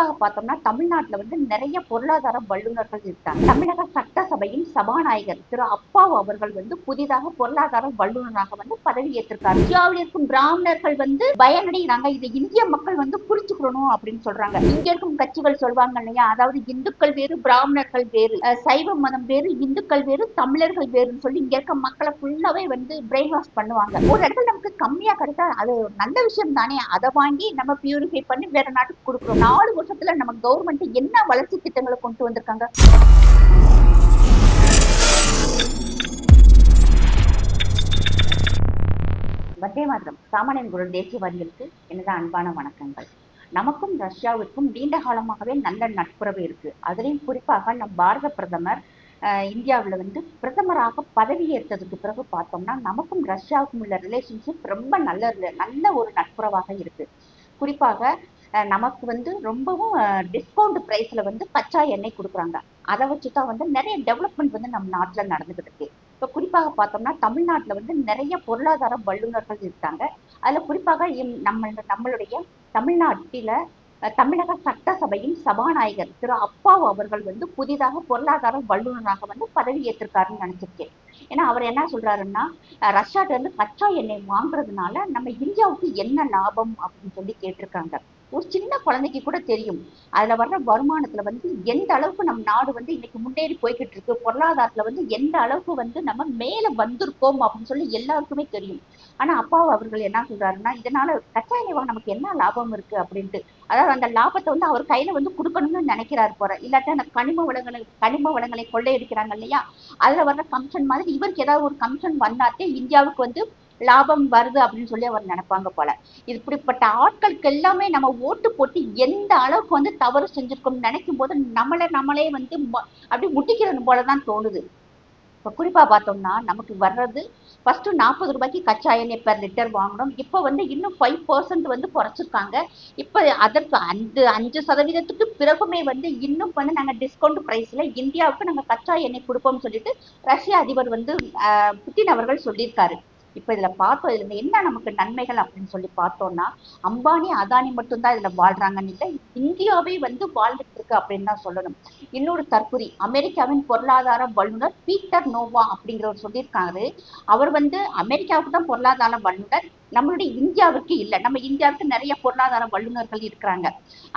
குறிப்பாக பார்த்தோம்னா தமிழ்நாட்டில் வந்து நிறைய பொருளாதார வல்லுநர்கள் இருக்காங்க. தமிழக சட்டசபையின் சபாநாயகர் திரு அப்பாவு அவர்கள் வந்து புதிதாக பொருளாதார வல்லுநராக வந்து பதவி ஏற்றிருக்காரு. இந்தியாவில் இருக்கும் பிராமணர்கள் வந்து பயனடைகிறாங்க இதை இந்திய மக்கள் வந்து புரிஞ்சுக்கணும் அப்படின்னு சொல்றாங்க. இங்க இருக்கும் கட்சிகள் சொல்வாங்க இல்லையா? அதாவது இந்துக்கள் வேறு பிராமணர்கள் வேறு சைவ மதம் வேறு இந்துக்கள் வேறு தமிழர்கள் வேறுன்னு சொல்லி இங்க இருக்க மக்களை ஃபுல்லாவே வந்து பிரெயின் வாஷ் பண்ணுவாங்க. ஒரு இடத்துல நமக்கு கம்மியா கிடைத்தா அது நல்ல விஷயம் தானே? அதை வாங்கி நம்ம பியூரிஃபை பண்ணி வேற நாட்டுக்கு கொடுக்குறோம். நாலு வருஷத்துல நம்ம கவர்மெண்ட் என்ன வளர்ச்சி திட்டங்களை கொண்டு வந்திருக்காங்க? வந்தே மாதம் சாமானியன் குரல் தேசியவாதிகளுக்கு எனது அன்பான வணக்கங்கள். நமக்கும் ரஷ்யாவிற்கும் நீண்ட காலமாகவே நல்ல நட்புறவு இருக்கு. அதுலேயும் குறிப்பாக நம் பாரத பிரதமர் இந்தியாவில் வந்து பிரதமராக பதவியேற்றதுக்கு பிறகு பார்த்தோம்னா நமக்கும் ரஷ்யாவுக்கும் உள்ள ரிலேஷன்ஷிப் ரொம்ப நல்ல நல்ல ஒரு நட்புறவாக இருக்கு. குறிப்பாக நமக்கு வந்து ரொம்பவும் டிஸ்கவுண்ட் ப்ரைஸில் வந்து கச்சா எண்ணெய் கொடுக்குறாங்க. அதை வச்சு தான் வந்து நிறைய டெவலப்மெண்ட் வந்து நம்ம நாட்டில் நடந்துகிட்டு இருக்கு. இப்போ குறிப்பாக பார்த்தோம்னா தமிழ்நாட்டில் வந்து நிறைய பொருளாதார வல்லுநர்கள் இருக்காங்க. அதில் குறிப்பாக நம்ம நம்மளுடைய தமிழ்நாட்டில தமிழக சட்டசபையின் சபாநாயகர் திரு அப்பாவு அவர்கள் வந்து புதிதாக பொருளாதார வல்லுநராக வந்து பதவி ஏற்றிருக்காருன்னு நினைச்சிருக்கேன். ஏன்னா அவர் என்ன சொல்றாருன்னா அஹ், ரஷ்யாட்ட இருந்து கச்சா எண்ணெய் வாங்குறதுனால நம்ம இந்தியாவுக்கு என்ன லாபம் அப்படின்னு சொல்லி கேட்டிருக்காங்க. ஒரு சின்ன குழந்தைக்கு கூட தெரியும். அதுல வர்ற வருமானத்துல வந்து எந்த அளவுக்கு நம்ம நாடு வந்து இன்னைக்கு முன்னேறி போய்கிட்டு இருக்கு பொருளாதாரத்துல வந்து எந்த அளவுக்கு வந்து நம்ம மேல வந்திருக்கோம் அப்படின்னு சொல்லி எல்லாருக்குமே தெரியும். ஆனா அப்பா அவர்கள் என்ன சொல்றாருன்னா இதனால கச்சா எண்ணெய் வாங்க நமக்கு என்ன லாபம் இருக்கு அப்படின்ட்டு. அதாவது அந்த லாபத்தை வந்து அவர் கையில வந்து கொடுக்கணும்னு நினைக்கிறாரு போற இல்லாட்டா அந்த கனிம வளங்களை கனிம வளங்களை கொள்ளையடிக்கிறாங்க இல்லையா? அதுல வர்ற கமிஷன் மாதிரி இவருக்கு ஏதாவது ஒரு கமிஷன் வந்தாத்தே இந்தியாவுக்கு வந்து லாபம் வருது அப்படின்னு சொல்லி அவர் நினைப்பாங்க போல. இப்படிப்பட்ட ஆட்களுக்கு எல்லாமே நம்ம ஓட்டு போட்டு எந்த அளவுக்கு வந்து தவறு செஞ்சிருக்கோம்னு நினைக்கும் போது நம்மளை நம்மளே வந்து ம- அப்படியே முட்டிக்கிறது போலதான் தோணுது. இப்போ குறிப்பாக பார்த்தோம்னா நமக்கு வர்றது ஃபஸ்ட்டு நாற்பது ரூபாய்க்கு கச்சா எண்ணெய் பெர் லிட்டர் வாங்கணும். இப்போ வந்து இன்னும் ஃபைவ் பர்சன்ட் வந்து குறைச்சிருக்காங்க. இப்போ அதற்கு அஞ்சு அஞ்சு சதவீதத்துக்கு பிறகுமே வந்து இன்னும் வந்து நாங்கள் டிஸ்கவுண்ட் ப்ரைஸில் இந்தியாவுக்கு நாங்கள் கச்சா எண்ணெய் கொடுப்போம்னு சொல்லிட்டு ரஷ்ய அதிபர் வந்து ஆஹ், புட்டின் அவர்கள் சொல்லியிருக்காரு. இப்போ இதில் பார்த்தோம் இதுல என்ன நமக்கு நன்மைகள் அப்படின்னு சொல்லி பார்த்தோம்னா அம்பானி அதானி மட்டும்தான் இதுல வாழ்றாங்கன்னு இல்லை இந்தியாவே வந்து வாழ்ந்துட்டு இருக்கு அப்படின்னு தான் சொல்லணும். இன்னொரு தற்குறி அமெரிக்காவின் பொருளாதார வல்லுநர் பீட்டர் நோவா அப்படிங்கிறவர் சொல்லியிருக்காரு. அவர் வந்து அமெரிக்காவுக்கு தான் பொருளாதார வல்லுநர் நம்மளுடைய இந்தியாவுக்கு இல்லை நம்ம இந்தியாவுக்கு நிறைய பொருளாதார வல்லுநர்கள் இருக்கிறாங்க.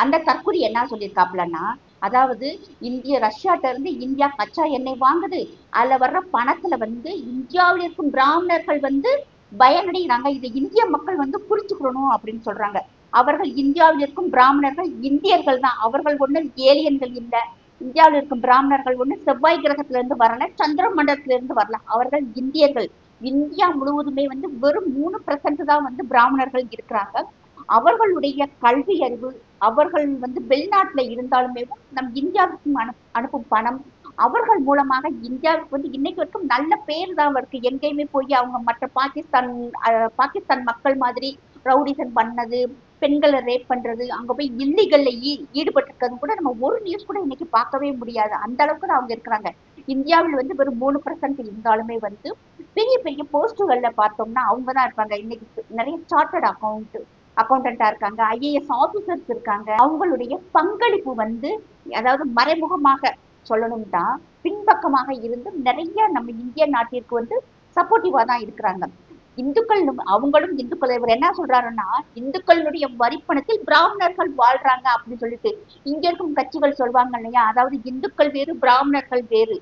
அந்த தற்குறி என்ன சொல்லியிருக்காப்புலன்னா அதாவது இந்திய ரஷ்யாட்ட இருந்து இந்தியா கச்சா எண்ணெய் வாங்குது. அதுல வர்ற பணத்துல வந்து இந்தியாவில் இருக்கும் பிராமணர்கள் வந்து பயனடைகிறாங்க இதை இந்திய மக்கள் வந்து புரிஞ்சுக்கணும் அப்படின்னு சொல்றாங்க. அவர்கள் இந்தியாவில் இருக்கும் பிராமணர்கள் இந்தியர்கள் தான். அவர்கள் ஒண்ணு ஏலியன்கள் இல்லை. இந்தியாவில் இருக்கும் பிராமணர்கள் ஒண்ணு செவ்வாய் கிரகத்துல இருந்து வரல சந்திர மண்டலத்துல இருந்து வரல. அவர்கள் இந்தியர்கள். இந்தியா முழுவதுமே வந்து வெறும் மூணு பர்சன்ட் தான் வந்து பிராமணர்கள் இருக்கிறாங்க. அவர்களுடைய கல்வி அறிவு அவர்கள் வந்து வெளிநாட்டுல இருந்தாலுமே நம் இந்தியாவுக்கு அனு அனுப்பும் பணம் அவர்கள் மூலமாக இந்தியாவுக்கு வந்து இன்னைக்கு வரைக்கும் நல்ல பேர் தான் இருக்கு. எங்கேயுமே போய் அவங்க மற்ற பாகிஸ்தான் பாகிஸ்தான் மக்கள் மாதிரி ரவுடிசன் பண்ணது பெண்களை ரேப் பண்றது அங்க போய் இல்லீகல்ல ஈடுபட்டிருக்கிறது கூட நம்ம ஒரு நியூஸ் கூட இன்னைக்கு பார்க்கவே முடியாது. அந்த அளவுக்கு அவங்க இருக்கிறாங்க. இந்தியாவில் வந்து வெறும் மூணு பர்சன்ட் இருந்தாலுமே வந்து பெரிய பெரிய போஸ்டுகள்ல பார்த்தோம்னா அவங்க தான் இருப்பாங்க. இன்னைக்கு நிறைய சார்ட்டர்ட் அக்கௌண்ட் அக்கௌண்டண்டா இருக்காங்க ஐஏஎஸ் ஆபீசர்ஸ் இருக்காங்க அவங்களுடைய பங்களிப்பு வந்து அதாவது மறைமுகமாக சொல்லணும்னா பின்பக்கமாக இருந்து நிறைய நம்ம இந்திய நாட்டிற்கு வந்து சப்போர்ட்டிவா தான் இருக்கிறாங்க. இந்துக்கள் அவங்களும் இந்துக்கள் இவர் என்ன சொல்றாருன்னா இந்துக்களுடைய வரிப்பணத்தில் பிராமணர்கள் வாழ்றாங்க அப்படின்னு சொல்லிட்டு இங்க இருக்கும் கட்சிகள் சொல்வாங்க இல்லையா அதாவது இந்துக்கள் வேறு பிராமணர்கள் வேறு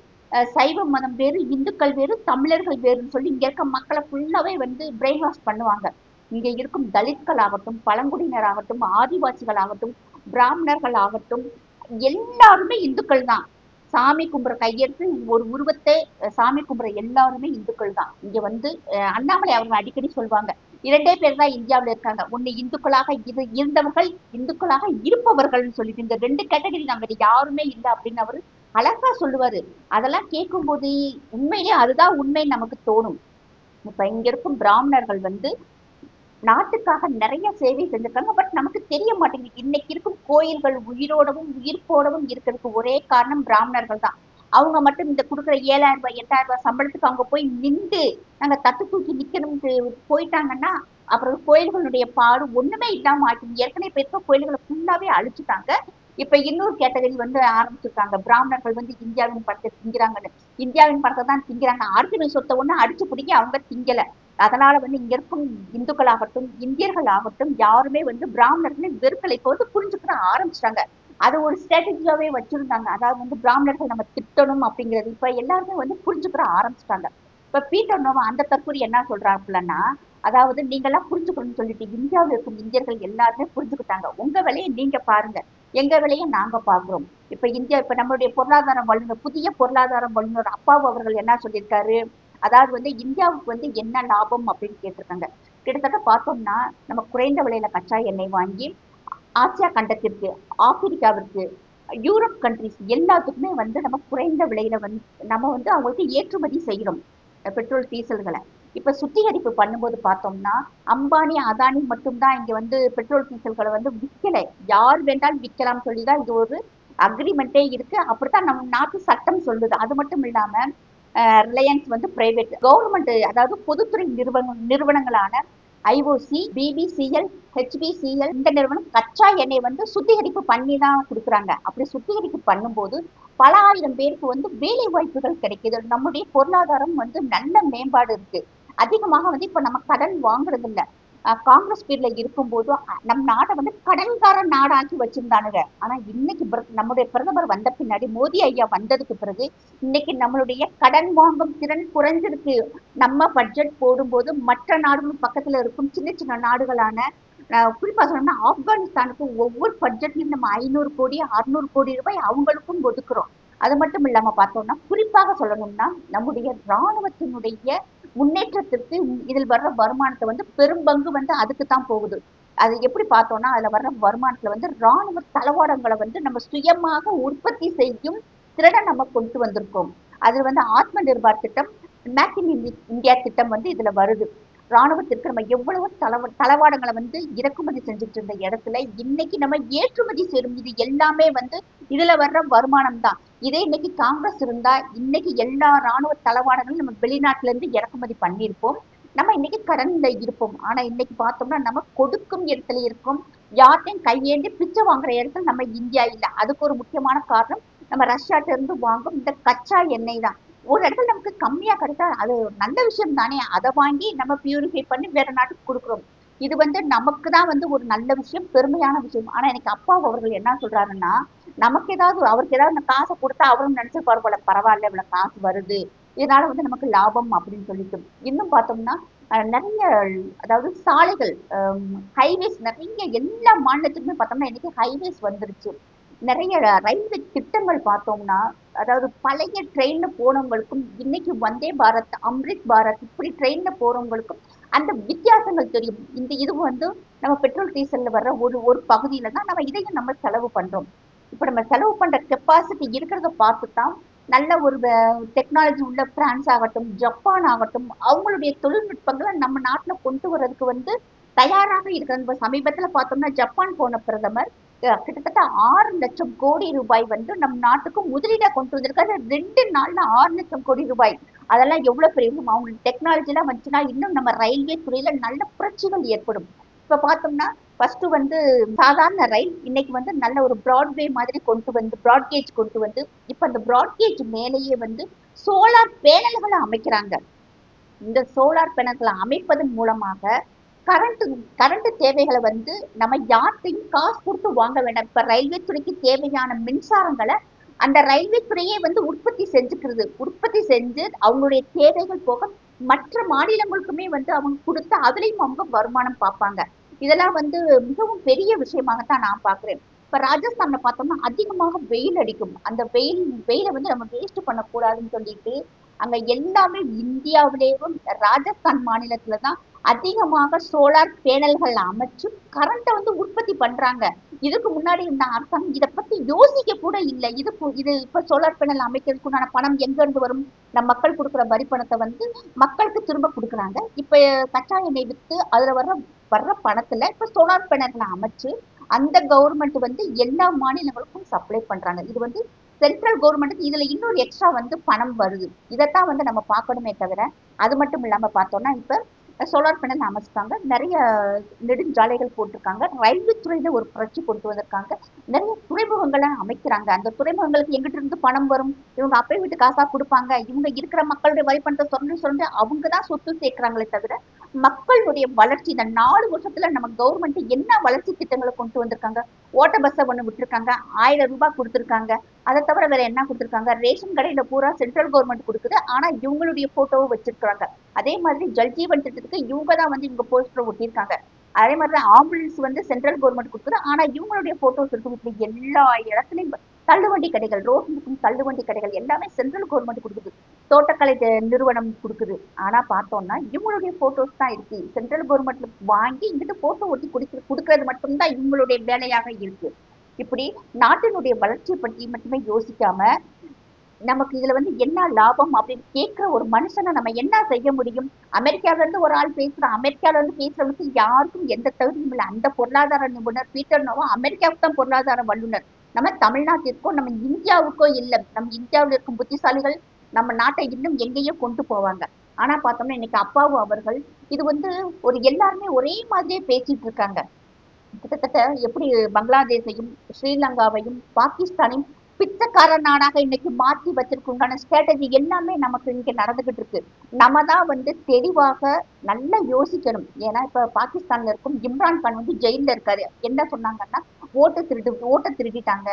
சைவ மதம் வேறு இந்துக்கள் வேறு தமிழர்கள் வேறுன்னு சொல்லி இங்க இருக்க மக்களை ஃபுல்லாவே வந்து பிரெயின் வாஷ் பண்ணுவாங்க. இங்க இருக்கும் தலித்கள் ஆகட்டும் பழங்குடியினர் ஆகட்டும் ஆதிவாசிகள் ஆகட்டும் பிராமணர்கள் ஆகட்டும் எல்லாருமே இந்துக்கள் தான். சாமி கும்புற கையெடுத்து ஒரு உருவத்தை சாமி கும்புற எல்லாருமே இந்துக்கள் தான். இங்க வந்து அண்ணாமலை அவங்க அடிக்கடி சொல்லுவாங்க இரண்டே பேர் தான் இந்தியாவுல இருக்காங்க. ஒன்னு இந்துக்களாக இது இருந்தவர்கள் இந்துக்களாக இருப்பவர்கள்னு சொல்லிட்டு இந்த ரெண்டு கேட்டகரி தான் யாருமே இல்லை அப்படின்னு அவரு அழகா சொல்லுவாரு. அதெல்லாம் கேட்கும்போது உண்மையிலே அதுதான் உண்மை நமக்கு தோணும். இப்ப இங்க இருக்கும் பிராமணர்கள் வந்து நாட்டுக்காக நிறைய சேவை செஞ்சிருக்காங்க. பட் நமக்கு தெரிய மாட்டேங்குது இன்னைக்கு இருக்கும் கோயில்கள் உயிரோடவும் உயிர்ப்போடவும் இருக்கிறதுக்கு ஒரே காரணம் பிராமணர்கள் தான். அவங்க மட்டும் இந்த கொடுக்குற ஏழாயிரம் ரூபாய் எட்டாயிரம் ரூபாய் சம்பளத்துக்கு அவங்க போய் நின்று நாங்க தட்டு தூக்கி நிக்கணும்னு போயிட்டாங்கன்னா அப்புறம் கோயில்களுடைய பாடு ஒண்ணுமே இல்லாம ஆச்சு ஏற்கனவே இப்ப இருக்க கோயில்களை ஃபுல்லாவே அழிச்சுட்டாங்க. இப்ப இன்னொரு கேட்டகரி வந்து ஆரம்பிச்சிருக்காங்க. பிராமணர்கள் வந்து இந்தியாவின் படத்தை திங்கிறாங்கன்னு. இந்தியாவின் படத்தை தான் திங்கிறாங்க. அடுத்த சொத்தை ஒண்ணு அடிச்சு பிடிக்க அவங்க திங்கல. அதனால வந்து இங்க இருக்கும் இந்துக்கள் ஆகட்டும் இந்தியர்கள் ஆகட்டும் யாருமே வந்து பிராமணர்களை வெறுக்கலை. இப்போ வந்து புரிஞ்சுக்கிற ஆரம்பிச்சிட்டாங்க. அது ஒரு ஸ்ட்ராட்டஜியாவே வச்சிருந்தாங்க. அதாவது வந்து பிராமணர்கள் நம்ம திட்டணும் அப்படிங்கிறது. இப்ப எல்லாருமே வந்து புரிஞ்சுக்கிற ஆரம்பிச்சிட்டாங்க. இப்ப பீட்டர் நோவா அந்த தற்கொலை என்ன சொல்றாப்புலன்னா அதாவது நீங்க எல்லாம் புரிஞ்சுக்கணும்னு சொல்லிட்டு இந்தியாவில் இருக்கும் இந்தியர்கள் எல்லாருமே புரிஞ்சுக்கிட்டாங்க. உங்க வேலையை நீங்க பாருங்க. எங்க வேலையை நாங்க பாக்குறோம் இப்ப இந்தியா இப்ப நம்மளுடைய பொருளாதார வல்லுநர் புதிய பொருளாதார வல்லுநர் அப்பாவு அவர்கள் என்ன சொல்லியிருக்காரு? அதாவது வந்து இந்தியாவுக்கு வந்து என்ன லாபம் அப்படின்னு கேட்டிருக்காங்க. கிட்டத்தட்ட பார்த்தோம்னா நம்ம குறைந்த விலையில கச்சா எண்ணெய் வாங்கி ஆசியா கண்டத்திற்கு ஆப்பிரிக்காவிற்கு யூரோப் கண்ட்ரிஸ் எல்லாத்துக்குமே வந்து நம்ம குறைந்த விலையில வந்து நம்ம வந்து அவங்களுக்கு ஏற்றுமதி செய்கிறோம் பெட்ரோல் டீசல்களை. இப்ப சுத்திகரிப்பு பண்ணும்போது பார்த்தோம்னா அம்பானி அதானி மட்டும்தான் இங்க வந்து பெட்ரோல் டீசல்களை வந்து விற்கல யார் வேண்டாலும் விற்கலாம் சொல்லிதான் இது ஒரு அக்ரிமெண்டே இருக்கு. அப்படித்தான் நம்ம நாட்டு சட்டம் சொல்லுது. அது மட்டும் இல்லாம ரிலையன்ஸ் வந்து பிரைவேட் கவர்மெண்ட் அதாவது பொதுத்துறை நிறுவன நிறுவனங்களான ஐஓசி பிபிசிஎல் ஹெச்பிசிஎல் இந்த நிறுவனம் கச்சா எண்ணெய் வந்து சுத்திகரிப்பு பண்ணி தான் கொடுக்குறாங்க. அப்படி சுத்திகரிப்பு பண்ணும்போது பல ஆயிரம் பேருக்கு வந்து வேலை வாய்ப்புகள் கிடைக்குது. நம்முடைய பொருளாதாரம் வந்து நல்ல மேம்பாடு இருக்கு. அதிகமாக வந்து இப்ப நம்ம கடன் வாங்குறது இல்லை காங்கிரஸ் பீரியட்ல இருக்கும்போது நம் நாட்டை வந்து கடன்கார நாடாக்கி வச்சிருந்தானுங்க. ஆனா இன்னைக்கு நம்முடைய பிரதமர் வந்த பின்னாடி மோடி ஐயா வந்ததுக்கு பிறகு இன்னைக்கு நம்மளுடைய கடன் வாங்கும் திறன் குறைஞ்சிருக்கு. நம்ம பட்ஜெட் போடும்போது மற்ற நாடுகளும் பக்கத்துல இருக்கும் சின்ன சின்ன நாடுகளான குறிப்பா சொல்லணும்னா ஆப்கானிஸ்தானுக்கு ஒவ்வொரு பட்ஜெட்லயும் நம்ம ஐநூறு கோடி அறுநூறு கோடி ரூபாய் அவங்களுக்கும் ஒதுக்குறோம். அது மட்டும் இல்லாம பார்த்தோம்னா குறிப்பாக சொல்லணும்னா நம்முடைய இராணுவத்தினுடைய முன்னேற்றத்திற்கு இதில் வர்ற வருமானத்தை வந்து பெரும்பங்கு வந்து அதுக்கு தான் போகுது. அது எப்படி பார்த்தோம்னா அதுல வர்ற வருமானத்துல வந்து இராணுவ தளவாடங்களை வந்து நம்ம சுயமாக உற்பத்தி செய்யும் திறனை நம்ம கொண்டு வந்திருக்கோம். அது வந்து ஆத்ம நிர்பார் திட்டம் மேக் இன் இந்தியா திட்டம் வந்து இதுல வருது. ராணுவத்திற்கு நம்ம எவ்வளவு தளவ தளவாடங்களை வந்து இறக்குமதி செஞ்சுட்டு இருந்த இடத்துல இன்னைக்கு நம்ம ஏற்றுமதி செய்யும் இது எல்லாமே வந்து இதுல வர்ற வருமானம் தான் இதே இன்னைக்கு காங்கிரஸ் இருந்தா இன்னைக்கு எல்லா ராணுவ தளவாடங்களும் நம்ம வெளிநாட்டுல இருந்து இறக்குமதி பண்ணியிருப்போம். நம்ம இன்னைக்கு கடன்ல இருப்போம். ஆனா இன்னைக்கு பார்த்தோம்னா நம்ம கொடுக்கும் இடத்துல இருக்கும். யார்ட்டையும் கையேந்தி பிச்சை வாங்குற இடத்துல நம்ம இந்தியா இல்லை. அதுக்கு ஒரு முக்கியமான காரணம் நம்ம ரஷ்யாட்ட இருந்து வாங்கும் இந்த கச்சா எண்ணெய் தான். ஒரு இடத்துல நமக்கு கம்மியா கிடைச்சா அது நல்ல விஷயம் தானே. அதை வாங்கி நம்ம பியூரிஃபை பண்ணி வேற நாட்டுக்கு கொடுக்குறோம். இது வந்து நமக்கு தான் வந்து ஒரு நல்ல விஷயம் பெருமையான விஷயம். ஆனா எனக்கு அப்பா அவர்கள் என்ன சொல்றாருன்னா நமக்கு ஏதாவது அவருக்கு ஏதாவது காசை கொடுத்தா அவரும் நினைச்சிருப்பாரு போல பரவாயில்ல இவ்வளவு காசு வருது. இதனால வந்து நமக்கு லாபம் அப்படின்னு சொல்லிட்டு. இன்னும் பார்த்தோம்னா நிறைய அதாவது சாலைகள் ஹைவேஸ் நிறைய எல்லா மாநிலத்துக்குமே பார்த்தோம்னா இன்னைக்கு ஹைவேஸ் வந்துருச்சு. நிறைய ரயில்வே திட்டங்கள் பார்த்தோம்னா அதாவது பழைய ட்ரெயின்ல போனவங்களுக்கும் இன்னைக்கு வந்தே பாரத் அம்ரித் பாரத் இப்படி ட்ரெயின்ல போறவங்களுக்கும் அந்த வித்தியாசங்கள் தெரியும். இந்த இது வந்து நம்ம பெட்ரோல் டீசல்ல வர்ற ஒரு ஒரு பகுதியில தான் நம்ம இதையும் நம்ம செலவு பண்றோம். இப்ப நம்ம செலவு பண்ற கெப்பாசிட்டி இருக்கிறத பார்த்து தான் நல்ல ஒரு டெக்னாலஜி உள்ள பிரான்ஸ் ஆகட்டும் ஜப்பான் ஆகட்டும் அவங்களுடைய தொழில்நுட்பங்களை நம்ம நாட்டில் கொண்டு வர்றதுக்கு வந்து தயாராக இருக்கிற சமீபத்தில் பார்த்தோம்னா ஜப்பான் போன பிரதமர் கிட்டத்தட்ட ஆறு லட்சம் கோடி ரூபாய் வந்து நம் நாட்டுக்கு முதலீடாக கொண்டு வந்திருக்காரு. ரெண்டு நாள்ல ஆறு லட்சம் கோடி ரூபாய். அதெல்லாம் எவ்வளவு பெரிய அவங்களுக்கு டெக்னாலஜி எல்லாம் வந்துச்சுன்னா இன்னும் நம்ம ரயில்வே துறையில நல்ல புரட்சிகள் ஏற்படும். இப்ப பார்த்தோம்னா ஃபர்ஸ்ட் வந்து சாதாரண ரயில் இன்னைக்கு வந்து நல்ல ஒரு பிராட்வே மாதிரி கொண்டு வந்து பிராட்கேஜ் கொண்டு வந்து இப்ப அந்த பிராட்கேஜ் மேலேயே வந்து சோலார் பேனல்களை அமைக்கிறாங்க. இந்த சோலார் பேனல்களை அமைப்பதன் மூலமாக கரண்ட் கரண்ட் தேவைகளை வந்து நம்ம யார்கிட்டையும் காசு கொடுத்து வாங்க வேண்டாம். இப்ப ரயில்வே துறைக்கு தேவையான மின்சாரங்களை அந்த ரயில்வே துறையே வந்து உற்பத்தி செஞ்சுக்கிறது. உற்பத்தி செஞ்சு அவங்களுடைய தேவைகள் போக மற்ற மாநிலங்களுக்குமே வந்து அவங்க கொடுத்து அதுலயும் அவங்க வருமானம் பார்ப்பாங்க. இதெல்லாம் வந்து மிகவும் பெரிய விஷயமாகத்தான் நான் பாக்குறேன் இப்ப ராஜஸ்தான்ல பார்த்தோம்னா அதிகமாக வெயில் அடிக்கும். அந்த வெயில் வெயில வந்து நம்ம வேஸ்ட் பண்ணக்கூடாதுன்னு சொல்லிட்டு அங்க எல்லாமே இந்தியாவிலேயும் ராஜஸ்தான் மாநிலத்துல தான் அதிகமாக சோலார் பேனல்கள் அமைச்சு கரண்ட்டை வந்து உற்பத்தி பண்றாங்க. இதுக்கு முன்னாடி இந்த அரசாங்கம் இதை பத்தி யோசிக்க கூட இல்லை. இது இது இப்ப சோலார் பேனல் அமைக்கிறதுக்குண்டான பணம் எங்க இருந்து வரும்? நம்ம மக்கள் கொடுக்குற வரி பணத்தை வந்து மக்களுக்கு திரும்ப கொடுக்குறாங்க. இப்ப கச்சா எண்ணெய் வித்து அதுல வர்ற வர்ற பணத்துல இப்ப சோலார் பேனல்களை அமைச்சு அந்த கவர்மெண்ட் வந்து எல்லா மாநிலங்களுக்கும் சப்ளை பண்றாங்க. இது வந்து சென்ட்ரல் கவர்மெண்ட்டுக்கு இதுல இன்னொரு எக்ஸ்ட்ரா வந்து பணம் வருது. இதைத்தான் வந்து நம்ம பார்க்கணுமே தவிர அது மட்டும் இல்லாம பார்த்தோம்னா இப்ப சோலார் பேனல் அமைச்சிருக்காங்க. நிறைய நெடுஞ்சாலைகள் போட்டிருக்காங்க. ரயில்வே துறையில ஒரு புரட்சி கொண்டு வந்திருக்காங்க. நிறைய துறைமுகங்களை அமைக்கிறாங்க. அந்த துறைமுகங்களுக்கு எங்கிட்ட இருந்து பணம் வரும். இவங்க அப்பை வீட்டு காசா கொடுப்பாங்க. இவங்க இருக்கிற மக்களுடைய வரி பணத்தை சொல்லி சொல்லி அவங்க தான் சொத்து சேர்க்கிறாங்களே தவிர மக்களுடைய வளர்ச்சி இந்த நாலு வருஷத்துல நம்ம கவர்மெண்ட் என்ன வளர்ச்சி திட்டங்களை கொண்டு வந்திருக்காங்க? ஓட்ட பஸ்ஸை ஒன்று விட்டுருக்காங்க. ஆயிரம் ரூபாய் கொடுத்துருக்காங்க. அதை தவிர வேற என்ன கொடுத்துருக்காங்க? ரேஷன் கடையில பூரா சென்ட்ரல் கவர்மெண்ட் கொடுக்குது. ஆனா இவங்களுடைய போட்டோவும் வச்சிருக்காங்க அதே மாதிரி ஜல்ஜீவன் திட்டத்துக்கு இவங்க தான் வந்து இவங்க போஸ்டர் ஒட்டியிருக்காங்க. அதே மாதிரி தான் ஆம்புலன்ஸ் வந்து சென்ட்ரல் கவர்மெண்ட் கொடுக்குது. ஆனா இவங்களுடைய போட்டோஸ் இருக்கும் இப்படி எல்லா இடத்துலயும் தள்ளுவண்டி கடைகள் ரோட்டில் இருக்கும் தள்ளுவண்டி கடைகள் எல்லாமே சென்ட்ரல் கவர்மெண்ட் கொடுக்குது. தோட்டக்கலை நிறுவனம் கொடுக்குது. ஆனா பார்த்தோம்னா இவங்களுடைய போட்டோஸ் தான் இருக்கு. சென்ட்ரல் கவர்மெண்ட்ல வாங்கி இங்கிட்டு போட்டோ ஒட்டி குடிக்க கொடுக்கறது மட்டும்தான் இவங்களுடைய வேலையாக இருக்கு. இப்படி நாட்டினுடைய வளர்ச்சியை பற்றி மட்டுமே யோசிக்காம நமக்கு இதுல வந்து என்ன லாபம் அப்படின்னு கேட்கிற ஒரு மனுஷனை நம்ம என்ன செய்ய முடியும்? அமெரிக்கால இருந்து ஒரு ஆள் பேசுறோம் அமெரிக்கால இருந்து பேசுறவனுக்கு யாருக்கும் எந்த தகுதியும் இல்லை. அந்த பொருளாதார நிபுணர் பீட்டர் நோவா அமெரிக்காவுக்கு தான் பொருளாதார வல்லுநர். நம்ம தமிழ்நாட்டிற்கோ நம்ம இந்தியாவுக்கோ இல்லை. நம்ம இந்தியாவில் இருக்கும் புத்திசாலிகள் நம்ம நாட்டை இன்னும் எங்கேயோ கொண்டு போவாங்க. ஆனா பார்த்தோம்னா இன்னைக்கு அப்பாவு அவர்கள் இது வந்து ஒரு எல்லாருமே ஒரே மாதிரியே பேசிட்டு இருக்காங்க. கிட்டத்தட்ட எப்படி பங்களாதேஷையும் ஸ்ரீலங்காவையும் பாகிஸ்தானையும் பிச்சைக்கார நாடாக இன்னைக்கு மாற்றி வச்சிருக்குண்டான ஸ்ட்ராட்டஜி எல்லாமே நமக்கு இங்கே நடந்துகிட்டு இருக்கு. நம்ம தான் வந்து தெளிவாக நல்லா யோசிக்கணும். ஏன்னா இப்ப பாகிஸ்தான்ல இருக்கும் இம்ரான் கான் வந்து ஜெயில்ல இருக்காரு. என்ன சொன்னாங்கன்னா ஓட்டு திருட்டு ஓட்டை திருடிட்டாங்க.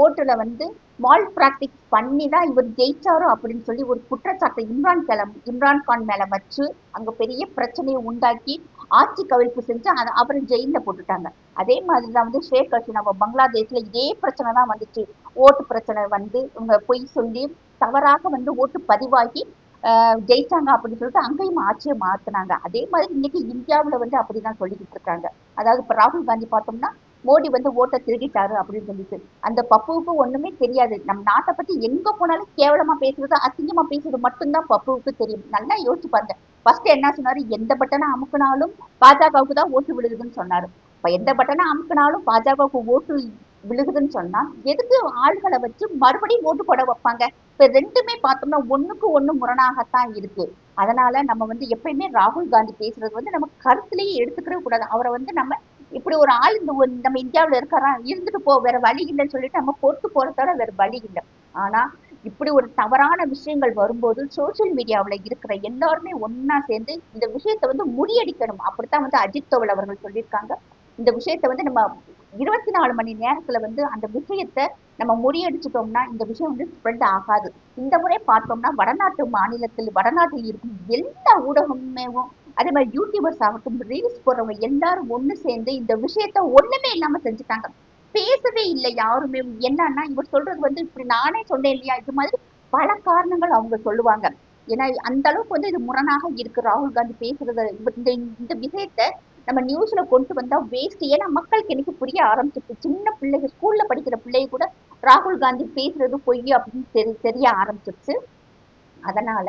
ஓட்டுல வந்து மால் பிராக்டிஸ் பண்ணி தான் இவர் ஜெயிச்சாரோ அப்படின்னு சொல்லி ஒரு குற்றச்சாட்டை இம்ரான் கிளம் இம்ரான் கான் மேல வச்சு அங்க பெரிய பிரச்சனையை உண்டாக்கி ஆட்சி கவிழ்ப்பு செஞ்சு அதை அவரை ஜெயில்ல போட்டுட்டாங்க. அதே மாதிரி தான் வந்து ஷேக் ஹசீனா பங்களாதேஷ்ல இதே பிரச்சனை தான் வந்துச்சு. ஓட்டு பிரச்சனை வந்து இவங்க பொய் சொல்லி தவறாக வந்து ஓட்டு பதிவாகி ஆஹ் ஜெயிச்சாங்க அப்படின்னு சொல்லிட்டு அங்கேயும் ஆட்சியை மாத்தினாங்க. அதே மாதிரி இன்னைக்கு இந்தியாவுல வந்து அப்படிதான் சொல்லிக்கிட்டு இருக்காங்க. அதாவது இப்போ ராகுல் காந்தி பார்த்தோம்னா மோடி வந்து ஓட்டை திருடிட்டாரு அப்படின்னு சொல்லிட்டு. அந்த பப்புவுக்கு ஒண்ணுமே தெரியாது. நம்ம நாட்டை பத்தி எங்க போனாலும் கேவலமா பேசுறது அசிங்கமா பேசுறது மட்டும்தான் பப்புவுக்கு தெரியும். நல்லா யோசிச்சு பாருங்க. ஃபர்ஸ்ட் என்ன சொன்னாரு? எந்த பட்டனை அமுக்குனாலும் பாஜகவுக்கு தான் ஓட்டு விழுகுதுன்னு சொன்னாரு. இப்ப எந்த பட்டனை அமுக்குனாலும் பாஜகவுக்கு ஓட்டு விழுகுதுன்னு சொன்னா எதுக்கு ஆள்களை வச்சு மறுபடியும் ஓட்டு போட வைப்பாங்க? இப்ப ரெண்டுமே பார்த்தோம்னா ஒண்ணுக்கு ஒண்ணு முரணாகத்தான் இருக்கு. அதனால நம்ம வந்து எப்பயுமே ராகுல் காந்தி பேசுறது வந்து நம்ம கருத்துலயே எடுத்துக்கவே கூடாது. அவரை வந்து நம்ம இப்படி ஒரு ஆள் இந்த நம்ம இந்தியாவில் இருக்காரா? இருந்துட்டு போ வேற வழி இல்லைன்னு சொல்லிட்டு நம்ம பொறுத்து போறதோட வேற வழி இல்லை. ஆனா இப்படி ஒரு தவறான விஷயங்கள் வரும்போது சோசியல் மீடியாவுல இருக்கிற எல்லாருமே ஒன்னா சேர்ந்து இந்த விஷயத்தை வந்து முறியடிக்கணும். அப்படித்தான் வந்து அஜித் தோவல் அவர்கள் சொல்லியிருக்காங்க. இந்த விஷயத்தை வந்து நம்ம இருபத்தி நாலு மணி நேரத்துல வந்து அந்த விஷயத்தை நம்ம முறியடிச்சிட்டோம்னா இந்த விஷயம் வந்து ஸ்ப்ரெட் ஆகாது. இந்த முறை பார்த்தோம்னா வடநாட்டு மாநிலத்தில் வடநாட்டில் இருக்கும் எல்லா ஊடகமுமேவும் அதே மாதிரி யூடியூபர்ஸ் ஆகட்டும் ரீல்ஸ் போடுறவங்க எல்லாரும் ஒண்ணு சேர்ந்து இந்த விஷயத்த ஒண்ணுமே இல்லாம செஞ்சுட்டாங்க. பேசவே இல்லை யாருமே. என்னன்னா இவர் சொல்றது வந்து இப்படி நானே சொன்னேன் இல்லையா? இது மாதிரி பல காரணங்கள் அவங்க சொல்லுவாங்க. ஏன்னா அந்த அளவுக்கு வந்து இது முரணாக இருக்கு. ராகுல் காந்தி பேசுறது இந்த இந்த விஷயத்த நம்ம நியூஸ்ல கொண்டு வந்தா வேஸ்ட் ஏன்னா மக்களுக்கு எனக்கு புரிய ஆரம்பிச்சிருச்சு. சின்ன பிள்ளைங்க ஸ்கூல்ல படிக்கிற பிள்ளைய கூட ராகுல் காந்தி பேசுறது பொய் அப்படின்னு தெரி தெரிய ஆரம்பிச்சிருச்சு. அதனால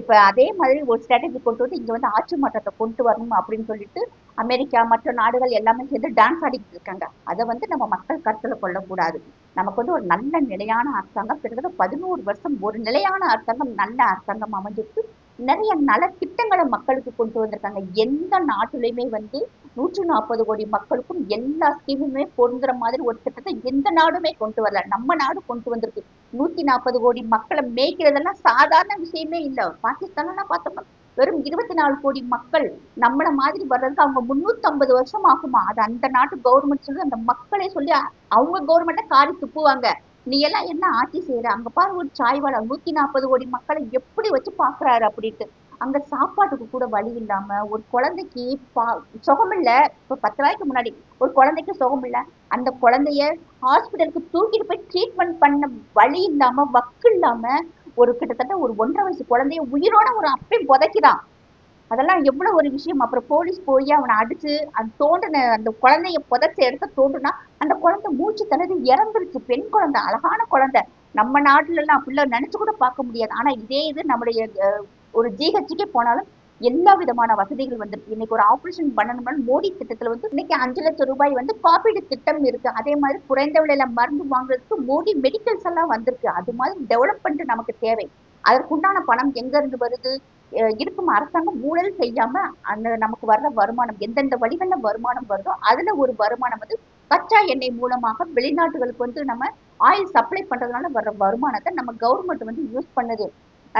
இப்ப அதே மாதிரி ஒரு ஸ்ட்ராட்டஜி கொண்டு வந்து இங்க வந்து ஆட்சி மாற்றத்தை கொண்டு வரணும் அப்படின்னு சொல்லிட்டு அமெரிக்கா மற்ற நாடுகள் எல்லாமே சேர்ந்து டான்ஸ் ஆடிக்கிட்டு இருக்காங்க. அதை வந்து நம்ம மக்கள் கருத்துல கொள்ளக்கூடாது. நமக்கு வந்து ஒரு நல்ல நிலையான அரசாங்கம் கிட்டத்தட்ட பதினோரு வருஷம் ஒரு நிலையான அரசாங்கம் நல்ல அரசாங்கம் அமைஞ்சிருக்கு. நிறைய நல திட்டங்களை மக்களுக்கு கொண்டு வந்திருக்காங்க. எந்த நாட்டிலையுமே வந்து நூற்று நாற்பது கோடி மக்களுக்கும் எல்லா ஸ்கீமுமே பொருந்துற மாதிரி ஒரு திட்டத்தை எந்த நாடுமே கொண்டு வரல. நம்ம நாடு கொண்டு வந்திருக்கு. நூத்தி நாற்பது கோடி மக்களை மேய்க்கிறதெல்லாம் சாதாரண விஷயமே இல்ல. பாகிஸ்தான்லாம் பார்த்தோம்னா வெறும் இருபத்தி நாலு கோடி மக்கள் நம்மள மாதிரி வர்றதுக்கு அவங்க முன்னூத்தி ஐம்பது வருஷம் ஆகுமா? அது அந்த நாட்டு கவர்மெண்ட் சொல்லி அந்த மக்களே சொல்லி அவங்க கவர்மெண்ட்டை காரி துப்புவாங்க. நீ எல்லாம் என்ன ஆட்சி செய்யற அங்க பாரு ஒரு சாய்வாளர் நூத்தி நாற்பது கோடி மக்களை எப்படி வச்சு பாக்குறாரு அப்படின்ட்டு. அங்க சாப்பாட்டுக்கு கூட வழி இல்லாம ஒரு குழந்தைக்கு பா சுகமில்ல இப்ப பத்து நாளைக்கு முன்னாடி ஒரு குழந்தைக்கு சுகமில்ல அந்த குழந்தைய ஹாஸ்பிட்டலுக்கு தூக்கிட்டு போய் ட்ரீட்மெண்ட் பண்ண வழி இல்லாம வக்கு இல்லாம ஒரு கிட்டத்தட்ட ஒரு ஒன்றரை வயசு குழந்தைய உயிரோட ஒரு அப்பையும் புதைக்குதான் அதெல்லாம் எவ்வளவு ஒரு விஷயம். அப்புறம் போலீஸ் போய் அவனை அடிச்சு அந்த தோண்டின அந்த குழந்தைய புதைச்ச இடத்த தோண்டுனா அந்த குழந்தை மூச்சு தனது இறந்துருச்சு. பெண் குழந்தை அழகான குழந்தை. நம்ம நாட்டுல எல்லாம் அப்படிலாம் நினைச்சு கூட பார்க்க முடியாது. ஆனா இதே இது நம்முடைய ஒரு ஜிஹெச்சுக்கே போனாலும் எல்லா விதமான வசதிகள் வந்து இன்னைக்கு ஒரு ஆபரேஷன் பண்ணணும்னா மோடி திட்டத்துல வந்து இன்னைக்கு அஞ்சு லட்சம் ரூபாய் வந்து காப்பீடு திட்டம் இருக்கு. அதே மாதிரி குறைந்த விலையில மருந்து வாங்குறதுக்கு மோடி மெடிக்கல்ஸ் எல்லாம் வந்திருக்கு. அது மாதிரி டெவலப்மெண்ட் நமக்கு தேவை. அதற்குண்டான பணம் எங்க இருந்து வருது? அஹ் இருக்கும் அரசாங்கம் ஊழல் செய்யாம அந்த நமக்கு வர்ற வருமானம் எந்தெந்த வழிகள்ல வருமானம் வருதோ அதுல ஒரு வருமானம் வந்து கச்சா எண்ணெய் மூலமாக வெளிநாட்டுகளுக்கு வந்து நம்ம ஆயில் சப்ளை பண்றதுனால வர்ற வருமானத்தை நம்ம கவர்மெண்ட் வந்து யூஸ் பண்ணுது.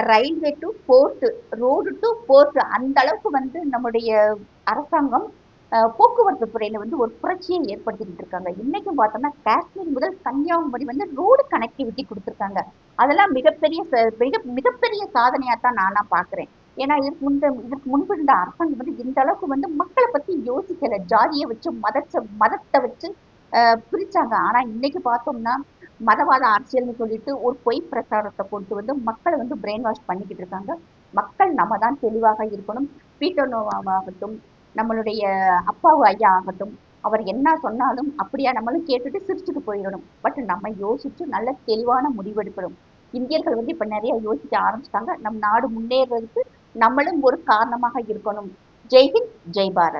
Railway to port road to port அந்த அளவுக்கு வந்து நம்முடைய அரசாங்கம் போக்குவரத்து துறையில வந்து ஒரு புரட்சியை ஏற்படுத்திக்கிட்டு இருக்காங்க. இன்னைக்கும் பார்த்தோம்னா காஷ்மீர் முதல் கன்னியாகுமரி வந்து ரோடு கனெக்டிவிட்டி கொடுத்துருக்காங்க. அதெல்லாம் மிகப்பெரிய ச- மிக மிகப்பெரிய சாதனையா தான் நானா பாக்குறேன் ஏன்னா இதுக்கு முன்பு இதற்கு முன்பு இருந்த அரசாங்கம் வந்து இந்த அளவுக்கு வந்து மக்களை பத்தி யோசிக்கல. ஜாதியை வச்சு மதச்ச மதத்தை வச்சு பிரித்தாங்க பிரிச்சாங்க. ஆனா இன்னைக்கு பார்த்தோம்னா மதவாத அரசியல்னு சொல்லிட்டு ஒரு பொய் பிரச்சாரத்தை கொண்டு வந்து மக்களை வந்து பிரெயின் வாஷ் பண்ணிக்கிட்டு இருக்காங்க. மக்கள் நம்ம தான் தெளிவாக இருக்கணும். பீட்டர் நோவாகட்டும் நம்மளுடைய அப்பாவு ஐயா ஆகட்டும் அவர் என்ன சொன்னாலும் அப்படியா நம்மளும் கேட்டுட்டு சிரிச்சுட்டு போயிடணும். பட் நம்ம யோசிச்சு நல்ல தெளிவான முடிவெடுக்கணும். இந்தியர்கள் வந்து இப்ப நிறைய யோசிக்க ஆரம்பிச்சிட்டாங்க. நம் நாடு முன்னேறதுக்கு நம்மளும் ஒரு காரணமாக இருக்கணும். ஜெய்ஹிந்த் ஜெய் பாரத்.